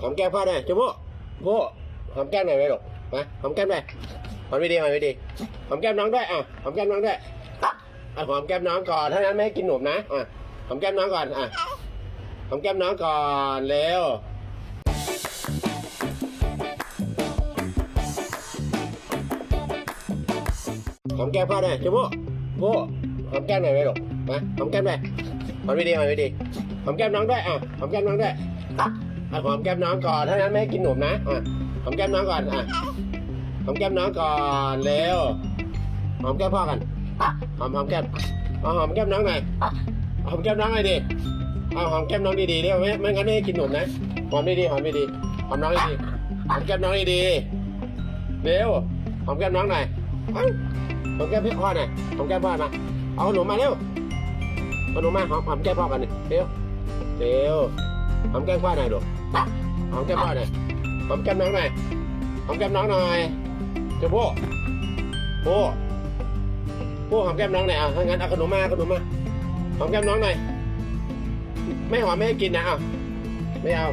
หอมแก้มพ่อหน่อยจุ๊บพ่อหอมแก้มหน่อยไหมลูกมาหอมแก้มหน่อยหอมไม่ดีหอมไม่ดีหอมแก้มน้องด้วยอะหอมแก้มน้องด้วยอะหอมแก้มน้องก่อนถ้างั้นไม่ให้กินหนมนะอะหอมแก้มน้องก่อนอะหอมแก้มน้องก่อนเร็วหอมแก้มพ่อหน่อยจุ๊บพ่อหอมแก้มหน่อยไหมลูกมาหอมแก้มหน่อยหอมไม่ดีหอมไม่ดีหอมแก้มน้องด้วยอะหอมแก้มน้องด้วย อะหอมแก้มน้องก่อนถ้างั้นไม่ให้กินหนมนะอะหอมแก้มน้องก่อนอะหอมแก้มน้องก่อนเร็วหอมแก้มพ่อกันหอมหอมแก้มเอาหอมแก้มน้องหน่อยหอมแก้มน้องหน่อยดิเอาหอมแก้มน้องดีๆเดี๋ยวไม่ไม่งั้นไม่ให้กินหนมนะหอมดีๆหอมดีๆหอมน้องดีๆหอมแก้มน้องดีๆเร็วหอมแก้มน้องหน่อยหอมแก้มพี่พ่อหน่อยหอมแก้มพ่อมาเอาขนมมาเร็วเอาขนมมาหอมหอมแก้มพ่อกันนี่เร็วเร็ว หอมแก้มพ่อหน่อยลูกหอมแก้มพ่อหน่อยหอมแก้มน้องหน่อยหอมแก้มน้องหน่อยเจ้าพ่อพ่อพ่อหอมแก้มน้องหน่อยอะถ้างั้นเอาขนมมาขนมมาหอมแก้มน้องหน่อยไม่หอมไม่ให้กินนะอะไม่เอา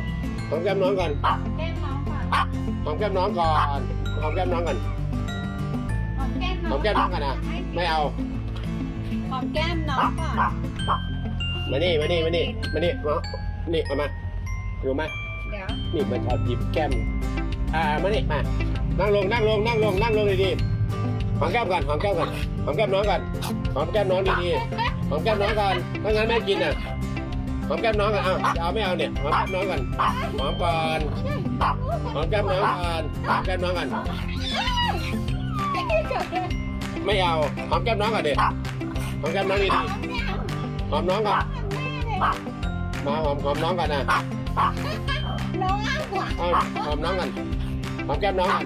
หอมแก้มน้องก่อนแก้มน้องก่อนหอมแก้มน้องก่อนหอมแก้มน้องก่อนหอมแก้มน้องหอมแก้มน้องก่อนอะไม่เอาหอมแก้มน้องก่อนมานี่มานี่มานี่มานี่มา นี่เอามาดูมาเดี๋ยวนี่มันชอบหยิบแก้มอ่ามานี่มานั่งลงนั่งลงนั่งลงนั่งลงดีๆหอมแก้มก่อนหอมแก้มก่อนหอมแก้มน้องก่อนหอมแก้มน้องดีๆหอมแก้มน้องก่อนถ้างั้นไม่กินอะหอมแก้มน้องก่อนอ้าวจะเอาไม่เอาเนี่ยหอมแก้มน้องก่อนหอมก่อนหอมแก้มน้องก่อนหอมแก้มน้องก่อนไม่เอาหอมแก้มน้องก่อนเด็หอมแก้มน้องดีๆหอมน้องก่อน มาหอมหอมน้องก่อนนะน้องอ้าวกว่าเอาหอมน้องก่อนหอมแก้มน้องก่อน